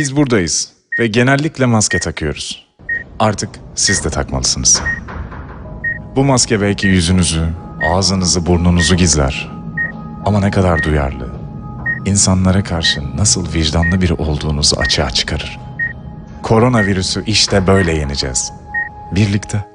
Biz buradayız ve genellikle maske takıyoruz. Artık siz de takmalısınız. Bu maske belki yüzünüzü, ağzınızı, burnunuzu gizler. Ama ne kadar duyarlı, insanlara karşı nasıl vicdanlı biri olduğunuzu açığa çıkarır. Koronavirüsü işte böyle yeneceğiz. Birlikte.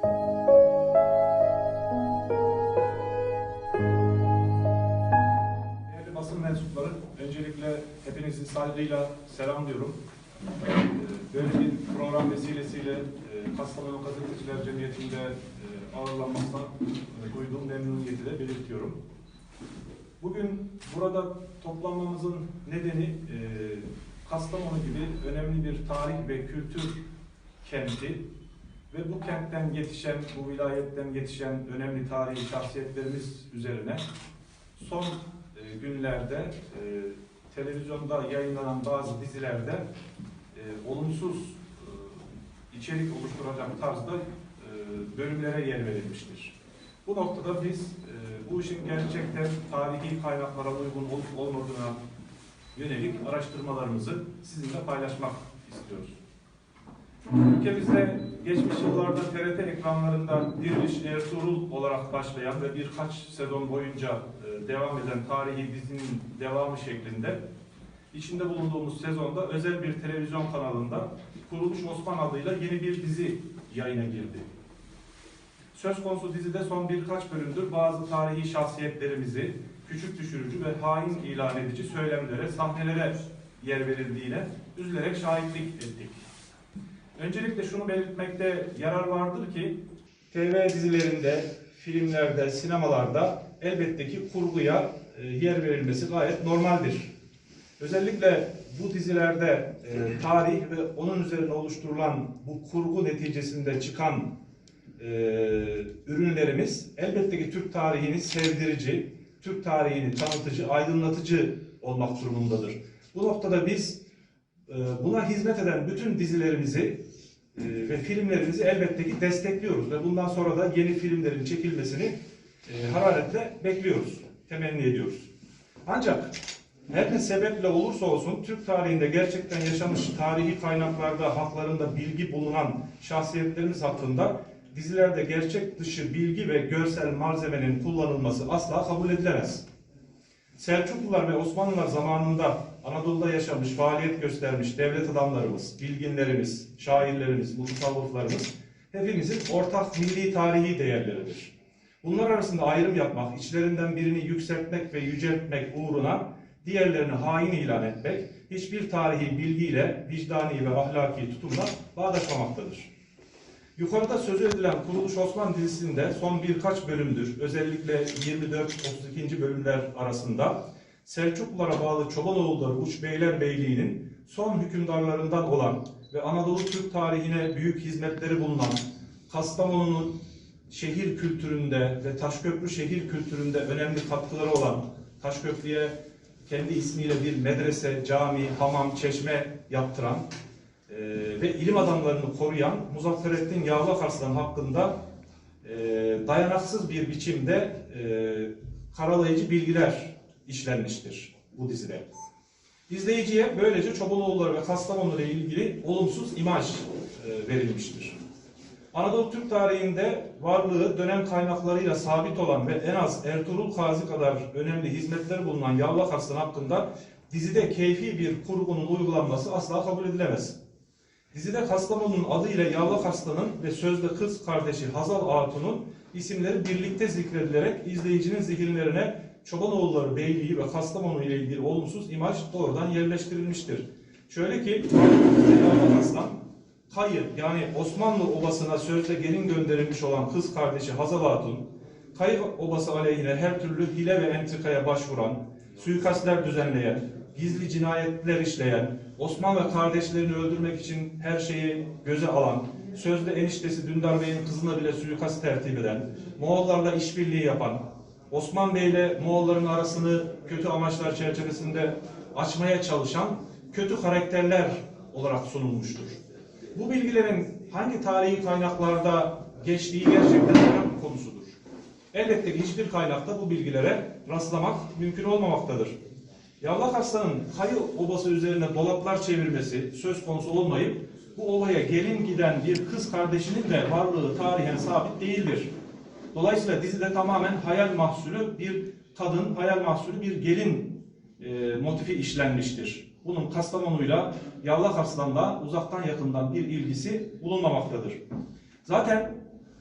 E, ağırlanmaktan e, duyduğum memnuniyeti de belirtiyorum. Bugün burada toplanmamızın nedeni e, Kastamonu gibi önemli bir tarih ve kültür kenti ve bu kentten yetişen, bu vilayetten yetişen önemli tarihi şahsiyetlerimiz üzerine son e, günlerde televizyonda yayınlanan bazı dizilerde olumsuz içerik oluşturacak tarzda bölümlere yer verilmiştir. Bu noktada biz e, bu işin gerçekten tarihi kaynaklara uygun olup olmadığına yönelik araştırmalarımızı sizinle paylaşmak istiyoruz. Ülkemizde geçmiş yıllarda TRT ekranlarında Diriliş Ertuğrul olarak başlayan ve birkaç sezon boyunca e, devam eden tarihi dizinin devamı şeklinde içinde bulunduğumuz sezonda özel bir televizyon kanalında Kuruluş Osman adıyla yeni bir dizi yayına girdi. Söz konusu dizide son birkaç bölümdür bazı tarihi şahsiyetlerimizi küçük düşürücü ve hain ilan edici söylemlere, sahnelere yer verildiğine üzülerek şahitlik ettik. Öncelikle şunu belirtmekte yarar vardır ki TV dizilerinde, filmlerde, sinemalarda elbette ki kurguya e, yer verilmesi gayet normaldir. Özellikle bu dizilerde e, tarih ve onun üzerine oluşturulan bu kurgu neticesinde çıkan e, ürünlerimiz elbette ki Türk tarihini sevdirici, Türk tarihini tanıtıcı, aydınlatıcı olmak durumundadır. Bu noktada biz e, buna hizmet eden bütün dizilerimizi e, ve filmlerimizi elbette ki destekliyoruz ve bundan sonra da yeni filmlerin çekilmesini e, hararetle bekliyoruz, temenni ediyoruz. Ancak her ne sebeple olursa olsun Türk tarihinde gerçekten yaşamış tarihi kaynaklarda haklarında bilgi bulunan şahsiyetlerimiz hakkında dizilerde gerçek dışı bilgi ve görsel malzemenin kullanılması asla kabul edilemez. Selçuklular ve Osmanlılar zamanında Anadolu'da yaşamış, faaliyet göstermiş devlet adamlarımız, bilginlerimiz, şairlerimiz, mutasavvıflarımız hepimizin ortak milli tarihi değerleridir. Bunlar arasında ayrım yapmak, içlerinden birini yükseltmek ve yüceltmek uğruna diğerlerini hain ilan etmek, hiçbir tarihi bilgiyle vicdani ve ahlaki tutumla bağdaşmamaktadır. Yukarıda sözü edilen Kuruluş Osman dizisinde son birkaç bölümdür, özellikle 24-32. bölümler arasında Selçuklulara bağlı Çobanoğulları Uç Beyler Beyliği'nin son hükümdarlarından olan ve Anadolu Türk tarihine büyük hizmetleri bulunan Kastamonu'nun şehir kültüründe ve Taşköprü şehir kültüründe önemli katkıları olan Taşköprü'ye kendi ismiyle bir medrese, cami, hamam, çeşme yaptıran e, ve ilim adamlarını koruyan Muzafferettin Yağlak Arslan hakkında e, dayanaksız bir biçimde e, karalayıcı bilgiler işlenmiştir bu dizide. İzleyiciye böylece Çobanoğulları ve Kastamonu ile ilgili olumsuz imaj e, verilmiştir. Anadolu Türk tarihinde varlığı dönem kaynaklarıyla sabit olan ve en az Ertuğrul Gazi kadar önemli hizmetleri bulunan Yavlak Arslan hakkında dizide keyfi bir kurgunun uygulanması asla kabul edilemez. Dizide Kastamonu'nun adıyla Yavlak Arslan'ın ve sözde kız kardeşi Hazal Hatun'un isimleri birlikte zikredilerek izleyicinin zihinlerine Çobanoğulları Beyliği ve Kastamonu ile ilgili olumsuz imaj doğrudan yerleştirilmiştir. Şöyle ki Yavlak Arslan Kayı yani Osmanlı obasına sözde gelin gönderilmiş olan kız kardeşi Hazal Hatun, Kayı obası aleyhine her türlü hile ve entrikaya başvuran, suikastler düzenleyen, gizli cinayetler işleyen, Osman ve kardeşlerini öldürmek için her şeyi göze alan, sözde eniştesi Dündar Bey'in kızına bile suikast tertip eden, Moğollarla işbirliği yapan, Osman Bey ile Moğolların arasını kötü amaçlar çerçevesinde açmaya çalışan kötü karakterler olarak sunulmuştur. Bu bilgilerin hangi tarihi kaynaklarda geçtiği gerçekten merak konusudur. Elbette ki hiçbir kaynakta bu bilgilere rastlamak mümkün olmamaktadır. Yavlak Arslan'ın Kayı Obası üzerine dolaplar çevirmesi söz konusu olmayıp bu ovaya gelin giden bir kız kardeşinin de varlığı tarihen sabit değildir. Dolayısıyla dizide tamamen hayal mahsulü bir kadın, hayal mahsulü bir gelin e, motifi işlenmiştir. Bunun Kastamonu'yla Yavlak Arslan'la uzaktan yakından bir ilgisi bulunmamaktadır. Zaten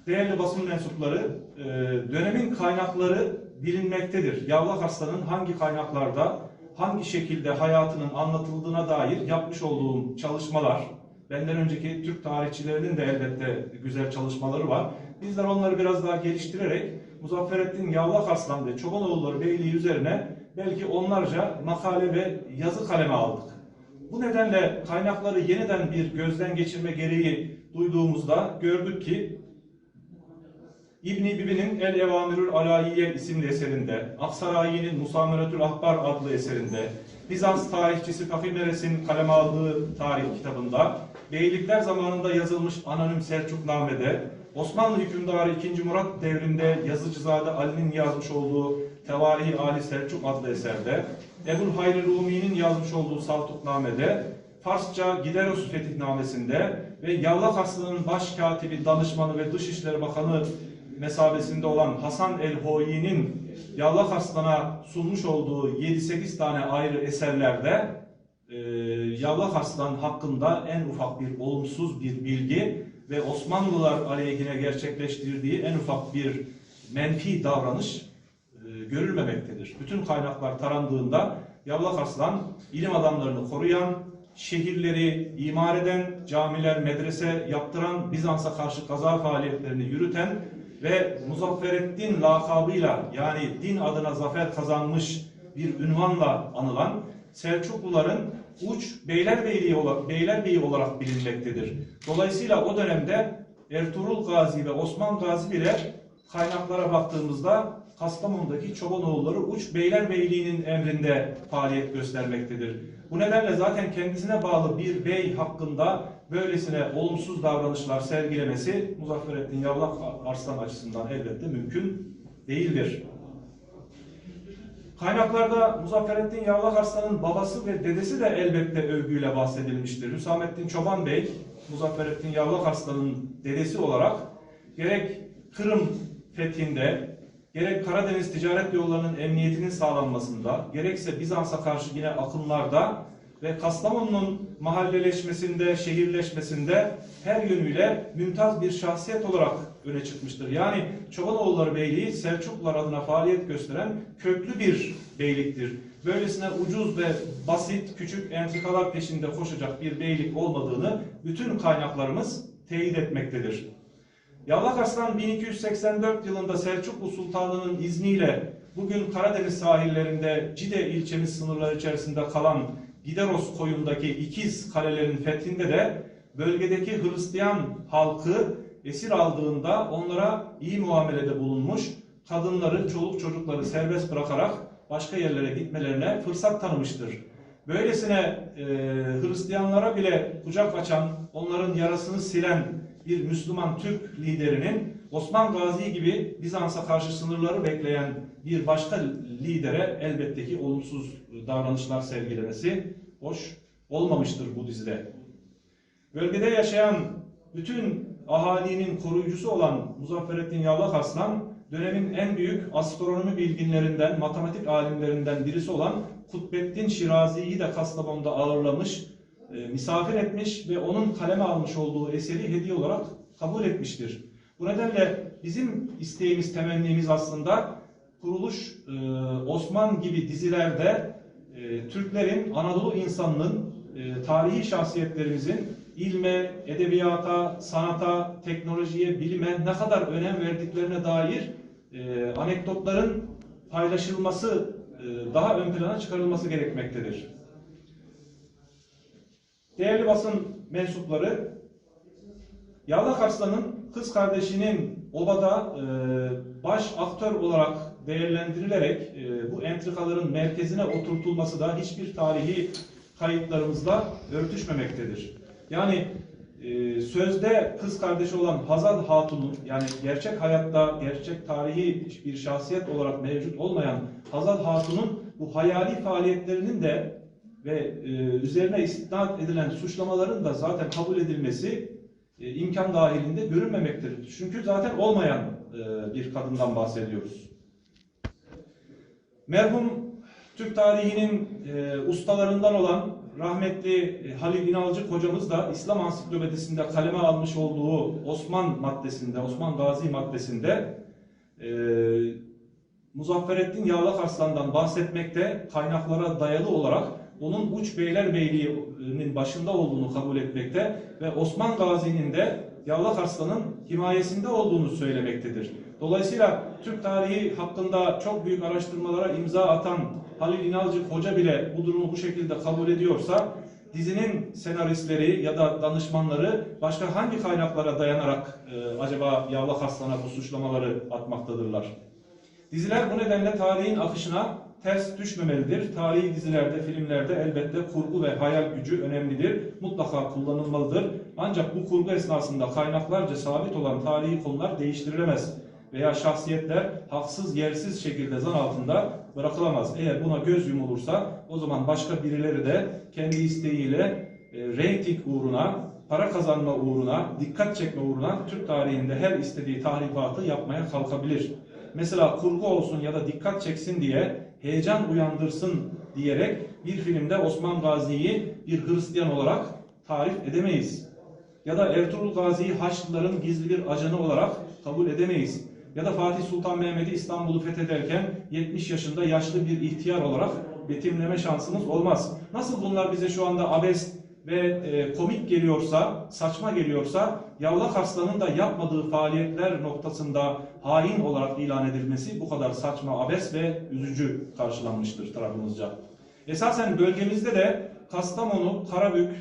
değerli basın mensupları e, dönemin kaynakları bilinmektedir. Yavlak Arslan'ın hangi kaynaklarda, hangi şekilde hayatının anlatıldığına dair yapmış olduğum çalışmalar, benden önceki Türk tarihçilerinin de elbette güzel çalışmaları var. Bizler onları biraz daha geliştirerek Muzafferettin Yavlak Arslan ve Çobanoğulları Beyliği üzerine belki onlarca makale ve yazı kaleme aldık. Bu nedenle kaynakları yeniden bir gözden geçirme gereği duyduğumuzda gördük ki İbn-i Bibi'nin El Evamirül Alayiye isimli eserinde, Aksarayi'nin Musameretül Ahbar adlı eserinde, Bizans tarihçisi Kafimeres'in kaleme aldığı tarih kitabında, Beylikler zamanında yazılmış anonim Selçukname'de, Osmanlı hükümdarı 2. Murat devrinde Yazıcızade Ali'nin yazmış olduğu Tevarihi Ali Selçuk adlı eserde, Ebul Hayri Rumi'nin yazmış olduğu Saltukname'de, Farsça Gideros Fetihnamesinde ve Yavlak Aslı'nın başkatibi, danışmanı ve Dışişleri Bakanı mesabesinde olan Hasan el-Hoyi'nin Yavlak Arslan'a sunmuş olduğu 7-8 tane ayrı eserlerde e, Yavlak Arslan hakkında en ufak bir olumsuz bir bilgi ve Osmanlılar aleyhine gerçekleştirdiği en ufak bir menfi davranış e, görülmemektedir. Bütün kaynaklar tarandığında Yavlak Arslan ilim adamlarını koruyan, şehirleri imar eden, camiler, medrese yaptıran, Bizans'a karşı kaza faaliyetlerini yürüten ve Muzaffereddin lakabıyla yani din adına zafer kazanmış bir ünvanla anılan Selçukluların uç beylerbeyliği olarak, beylerbeyi olarak bilinmektedir. Dolayısıyla o dönemde Ertuğrul Gazi ve Osman Gazi bile kaynaklara baktığımızda Kastamonu'daki Çobanoğulları Uç Beylerbeyliği'nin emrinde faaliyet göstermektedir. Bu nedenle zaten kendisine bağlı bir bey hakkında böylesine olumsuz davranışlar sergilemesi Muzafferettin Yavlak Arslan açısından elbette mümkün değildir. Kaynaklarda Muzafferettin Yavlak Arslan'ın babası ve dedesi de elbette övgüyle bahsedilmiştir. Hüsamettin Çoban Bey, Muzafferettin Yavlak Arslan'ın dedesi olarak gerek Kırım fethinde, gerek Karadeniz ticaret yollarının emniyetinin sağlanmasında, gerekse Bizans'a karşı yine akınlarda ve Kastamonu'nun mahalleleşmesinde, şehirleşmesinde her yönüyle mümtaz bir şahsiyet olarak öne çıkmıştır. Yani Çobanoğulları Beyliği Selçuklular adına faaliyet gösteren köklü bir beyliktir. Böylesine ucuz ve basit, küçük entrikalar peşinde koşacak bir beylik olmadığını bütün kaynaklarımız teyit etmektedir. Yavlak Arslan 1284 yılında Selçuklu Sultanı'nın izniyle bugün Karadeniz sahillerinde Cide ilçemiz sınırları içerisinde kalan Gideros koyundaki ikiz kalelerin fethinde de bölgedeki Hristiyan halkı esir aldığında onlara iyi muamelede bulunmuş, kadınları, çoluk çocukları serbest bırakarak başka yerlere gitmelerine fırsat tanımıştır. Böylesine e, Hristiyanlara bile kucak açan, onların yarasını silen bir Müslüman Türk liderinin Osman Gazi gibi Bizans'a karşı sınırları bekleyen bir başka lidere elbette ki olumsuz davranışlar sergilemesi hoş olmamıştır bu dizide. Bölgede yaşayan bütün ahalinin koruyucusu olan Muzafferettin Yavlak Arslan, dönemin en büyük astronomi bilginlerinden, matematik alimlerinden birisi olan Kutbettin Şirazi'yi de Kastamonu'da ağırlamış, e, misafir etmiş ve onun kaleme almış olduğu eseri hediye olarak kabul etmiştir. Bu nedenle bizim isteğimiz, temennimiz aslında kuruluş e, Osman gibi dizilerde e, Türklerin, Anadolu insanının, e, tarihi şahsiyetlerimizin ilme, edebiyata, sanata, teknolojiye, bilime ne kadar önem verdiklerine dair e, anekdotların paylaşılması, e, daha ön plana çıkarılması gerekmektedir. Değerli basın mensupları, Yavlak Arslan'ın kız kardeşinin obada e, baş aktör olarak değerlendirilerek e, bu entrikaların merkezine oturtulması da hiçbir tarihi kayıtlarımızla örtüşmemektedir. Yani e, sözde kız kardeşi olan Hazal Hatun'un yani gerçek hayatta gerçek tarihi bir şahsiyet olarak mevcut olmayan Hazal Hatun'un bu hayali faaliyetlerinin de ve e, üzerine istinad edilen suçlamaların da zaten kabul edilmesi e, imkan dahilinde görünmemektedir. Çünkü zaten olmayan e, bir kadından bahsediyoruz. Merhum Türk tarihinin e, ustalarından olan rahmetli e, Halil İnalcı hocamız da İslam Ansiklopedisinde kaleme almış olduğu Osman maddesinde, Osman Gazi maddesinde e, Muzafferettin Yağlak Arslan'dan bahsetmekte kaynaklara dayalı olarak onun Uç Beylerbeyliği'nin başında olduğunu kabul etmekte ve Osman Gazi'nin de Yağlak Arslan'ın himayesinde olduğunu söylemektedir. Dolayısıyla Türk tarihi hakkında çok büyük araştırmalara imza atan Halil İnalcı Hoca bile bu durumu bu şekilde kabul ediyorsa dizinin senaristleri ya da danışmanları başka hangi kaynaklara dayanarak e, acaba Yağlak Arslan'a bu suçlamaları atmaktadırlar? Diziler bu nedenle tarihin akışına ters düşmemelidir. Tarihi dizilerde, filmlerde elbette kurgu ve hayal gücü önemlidir. Mutlaka kullanılmalıdır. Ancak bu kurgu esnasında kaynaklarca sabit olan tarihi konular değiştirilemez veya şahsiyetler haksız yersiz şekilde zan altında bırakılamaz. Eğer buna göz yumulursa o zaman başka birileri de kendi isteğiyle e, reyting uğruna, para kazanma uğruna, dikkat çekme uğruna Türk tarihinde her istediği tahribatı yapmaya kalkabilir. Mesela kurgu olsun ya da dikkat çeksin diye heyecan uyandırsın diyerek bir filmde Osman Gazi'yi bir Hristiyan olarak tarif edemeyiz. Ya da Ertuğrul Gazi'yi Haçlıların gizli bir ajanı olarak kabul edemeyiz. Ya da Fatih Sultan Mehmet'i İstanbul'u fethederken 70 yaşında yaşlı bir ihtiyar olarak betimleme şansımız olmaz. Nasıl bunlar bize şu anda abes ve e, komik geliyorsa, saçma geliyorsa Yavlak Arslan'ın da yapmadığı faaliyetler noktasında hain olarak ilan edilmesi bu kadar saçma, abes ve üzücü karşılanmıştır tarafımızca. Esasen bölgemizde de Kastamonu, Karabük,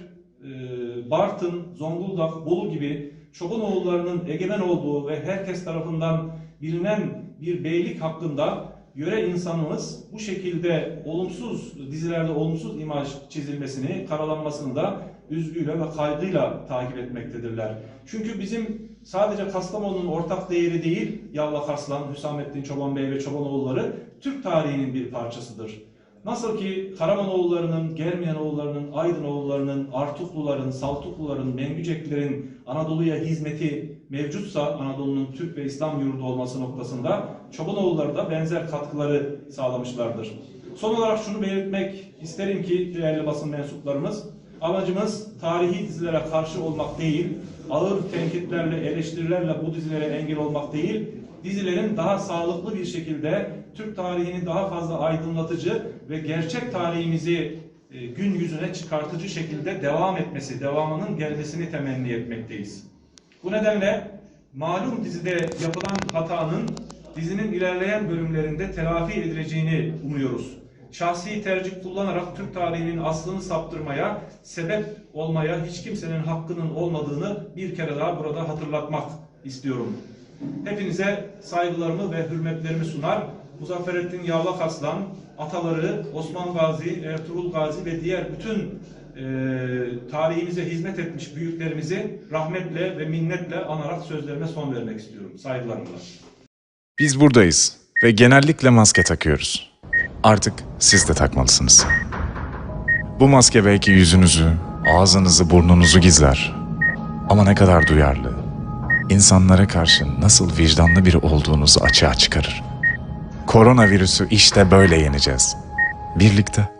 e, Bartın, Zonguldak, Bolu gibi Çobanoğullarının egemen olduğu ve herkes tarafından bilinen bir beylik hakkında yöre insanımız bu şekilde olumsuz dizilerde olumsuz imaj çizilmesini, karalanmasını da üzgüyle ve kaygıyla takip etmektedirler. Çünkü bizim sadece Kastamonu'nun ortak değeri değil, Yavlak Arslan, Hüsamettin Çoban Bey ve Çobanoğulları Türk tarihinin bir parçasıdır. Nasıl ki Karamanoğullarının, Germiyanoğullarının, Aydınoğullarının, Artukluların, Saltukluların, Mengüceklerin Anadolu'ya hizmeti mevcutsa Anadolu'nun Türk ve İslam yurdu olması noktasında Çobanoğulları da benzer katkıları sağlamışlardır. Son olarak şunu belirtmek isterim ki değerli basın mensuplarımız, amacımız tarihi dizilere karşı olmak değil, ağır tenkitlerle, eleştirilerle bu dizilere engel olmak değil, dizilerin daha sağlıklı bir şekilde Türk tarihini daha fazla aydınlatıcı ve gerçek tarihimizi e, gün yüzüne çıkartıcı şekilde devam etmesi, devamının gelmesini temenni etmekteyiz. Bu nedenle malum dizide yapılan hatanın dizinin ilerleyen bölümlerinde telafi edileceğini umuyoruz. Şahsi tercih kullanarak Türk tarihinin aslını saptırmaya, sebep olmaya hiç kimsenin hakkının olmadığını bir kere daha burada hatırlatmak istiyorum. Hepinize saygılarımı ve hürmetlerimi sunar. Muzafferettin Yavlak Aslan, ataları Osman Gazi, Ertuğrul Gazi ve diğer bütün e, tarihimize hizmet etmiş büyüklerimizi rahmetle ve minnetle anarak sözlerime son vermek istiyorum. Saygılarımla. Biz buradayız ve genellikle maske takıyoruz. Artık siz de takmalısınız. Bu maske belki yüzünüzü, ağzınızı, burnunuzu gizler. Ama ne kadar duyarlı, insanlara karşı nasıl vicdanlı biri olduğunuzu açığa çıkarır. Koronavirüsü işte böyle yeneceğiz. Birlikte.